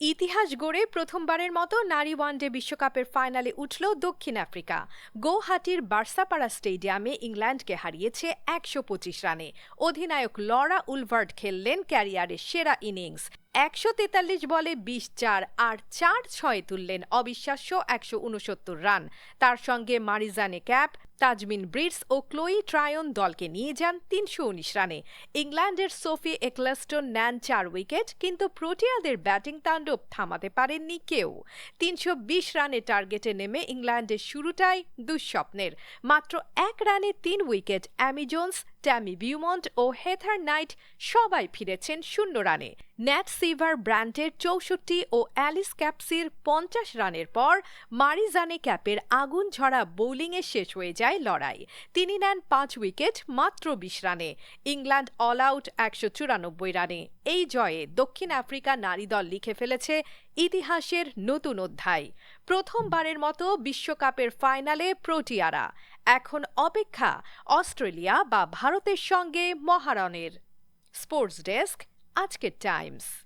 ইতিহাস গড়ে প্রথমবারের মতো নারী ওয়ানডে বিশ্বকাপের ফাইনালে উঠল দক্ষিণ আফ্রিকা। গৌহাটির বার্সাপাড়া স্টেডিয়ামে ইংল্যান্ডকে হারিয়েছে একশো পঁচিশ রানে। অধিনায়ক লরা উলভার্ট খেললেন ক্যারিয়ারের সেরা ইনিংস। একশো তেতাল্লিশ বলে বিশ চার আর চার ছয়ে তুললেন অবিশ্বাস্য একশো উনসত্তর রান। তার সঙ্গে মারিজানে ক্যাপ তাজমিন ব্রিটস ও ক্লোই ট্রায়ন দলকে নিয়ে যান তিনশো উনিশ রানে। ইংল্যান্ডের সোফি একলেস্টন নেন চার উইকেট, কিন্তু প্রোটিয়াদের ব্যাটিং তাণ্ডব থামাতে পারেননি কেউ। তিনশো বিশ রানে টার্গেটে নেমে ইংল্যান্ডের শুরুটাই দুঃস্বপ্নের। মাত্র এক রানে তিন wicket Amy Jones, Tammy Beaumont ও হেথার নাইট সবাই ফিরেছেন শূন্য রানে। ন্যাট সিভার ব্র্যান্ডের চৌষট্টি ও অ্যালিস ক্যাপসির পঞ্চাশ রানের পর মারিজানে ক্যাপের আগুন ঝরা বোলিংয়ে শেষ হয়ে যায় লড়াই। তিনি নেন পাঁচ উইকেট, মাত্র বিশ রানে। ইংল্যান্ড অল আউট একশো চুরানব্বই রানে। এই জয়ে দক্ষিণ আফ্রিকা নারী দল লিখে ফেলেছে ইতিহাসের নতুন অধ্যায়। প্রথমবারের মতো বিশ্বকাপের ফাইনালে প্রোটিয়ারা। এখন অপেক্ষা অস্ট্রেলিয়া বা ভারতের সঙ্গে মহারণের। স্পোর্টস ডেস্ক, আজকের টাইমস।